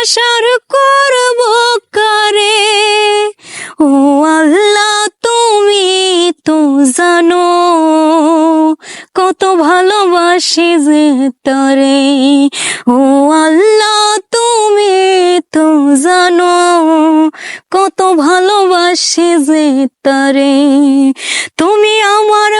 আশার করব কারে? ও আল্লাহ, তুমি তো জানো কত ভালোবাসি যে তরে। ও আল্লাহ, তুমি তো জানো কত ভালোবাসি যে তরে। তুমি আমার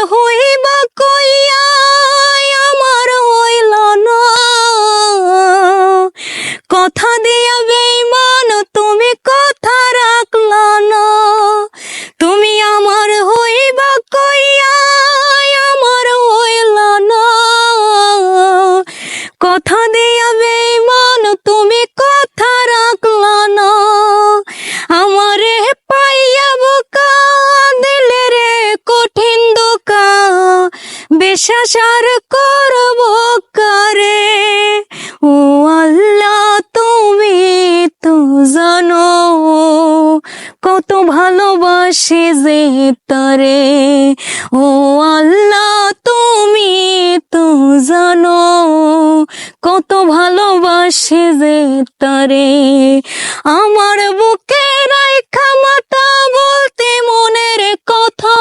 কথা দিয়া বেইমান তুমি কথা রাখলা না। আমারে পাইয়া বোকা, দিলে রে কঠিন দোকা বিশ্বাস আর করব কারে? ও আল্লাহ, তুমি তো জানো কত ভালোবাসি যে তারে। ও আল্লাহ, তুমি তো জানো কত ভালোবাসি যে তারে। আমার বুকে রাইখা মাতা বলতে মনের কথা।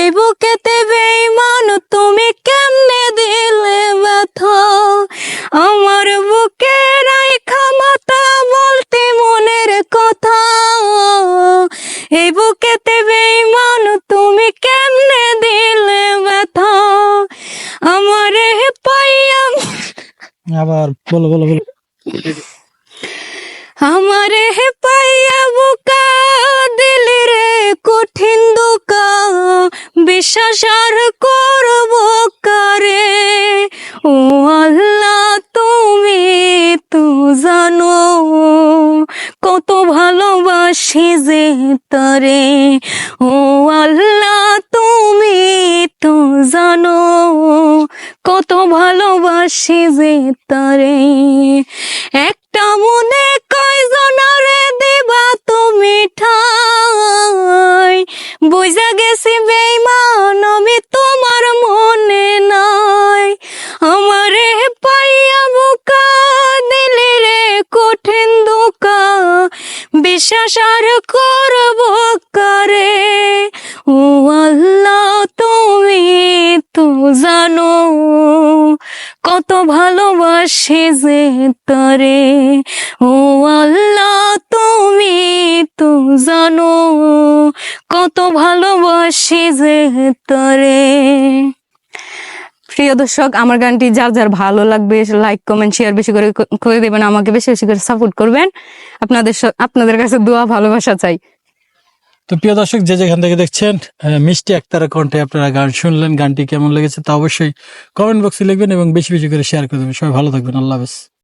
এই বুকেতে বেইমান তুমি কেমনে দিলে ব্যথা? আমার বুকে রাইখা মাতা বলতে মনের কথা। এই আবার বলো বলো বলো। আমারে হে পাইয়া বোকা, দিলি রে কঠিন দোকা, বিশ্বাস আর করব কারে? ও আল্লাহ, তুমি তো জানো কত ভালোবাসি যে তারে। ও আল্লাহ কত ভালোবাসি যে তারে। একটা মনে কয়জনারে দিবা তুমি ঠাই। বুঝা গেছি বেইমান, আমি তোমার মনে নাই। আমারে পাইয়া বোকা, দিলি রে কঠিন দোকা বিশ্বাস আর করব কারে? ও আল্লাহ, তুমি জানো কত ভালোবাসে যে তারে। ও আল্লাহ, তুমি তো জানো কত ভালোবাসে যে তারে। প্রিয় দর্শক, আমার গানটি যার যার ভালো লাগবে লাইক কমেন্ট শেয়ার বেশি করে করে দেবেন, আমাকে বেশি বেশি করে সাপোর্ট করবেন। আপনাদের আপনাদের কাছে দোয়া, ভালোবাসা চাই। তো প্রিয় দর্শক, যে যেখান থেকে দেখছেন মিষ্টি একতারা কণ্ঠে আপনারা গান শুনলেন, গানটি কেমন লেগেছে তা অবশ্যই কমেন্ট বক্সে লিখবেন এবং বেশি বেশি করে শেয়ার করে দেবেন। সবাই ভালো থাকবেন। আল্লাহ হাফেজ।